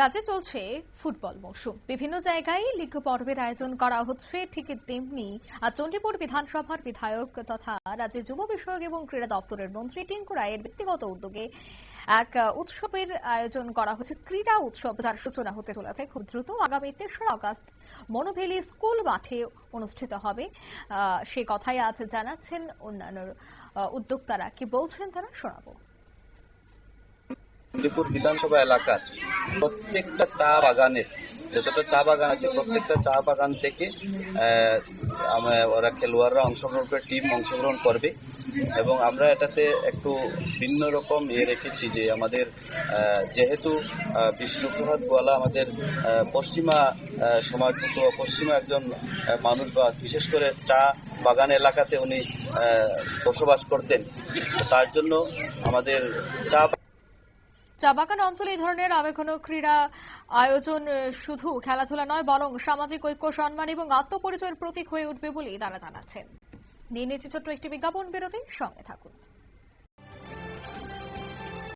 রাজ্যে চলছে ফুটবল মৌসুম। বিভিন্ন জায়গায় লিগ পর্বের আয়োজন করা হচ্ছে, ঠিক তেমনি চণ্ডীপুর বিধানসভার বিধায়ক তথা রাজ্যের যুব বিষয়ক এবং ক্রীড়া দপ্তরের মন্ত্রী টিঙ্কু রায়ের ব্যক্তিগত উদ্যোগে এক উৎসবের আয়োজন করা হচ্ছে। ক্রীড়া উৎসব যার সূচনা হতে চলেছে খুব দ্রুত, আগামী তেসরা আগস্ট মনোভেলি স্কুল মাঠে অনুষ্ঠিত হবে। সে কথাই আজ জানাচ্ছেন অন্যান্য উদ্যোক্তারা। কি বলছেন তারা, শোনাবো। বিধানসভা এলাকার প্রত্যেকটা চা বাগানের, যতটা চা বাগান আছে, প্রত্যেকটা চা বাগান থেকে ওরা খেলোয়াড়রা অংশগ্রহণ করে, টিম অংশগ্রহণ করবে। এবং আমরা এটাতে একটু ভিন্ন রকম ইয়ে রেখেছি যে আমাদের যেহেতু বিষ্ণুপ্রসাদ গোয়ালা আমাদের পশ্চিমা সমাজভূত পশ্চিমা একজন মানুষ বা বিশেষ করে চা বাগান এলাকাতে উনি বসবাস করতেন। তার জন্য আমাদের চা চা বাগান অঞ্চলে এই ধরনের আবেগন ক্রীড়া আয়োজন শুধু খেলাধুলা নয়, বরং সামাজিক ঐক্য, সম্মান এবং আত্মপরিচয়ের প্রতীক হয়ে উঠবে বলেই তারা জানাচ্ছেন। নিয়ে নিয়েছি ছোট্ট একটি বিজ্ঞাপন বিরতি সঙ্গে থাকুন।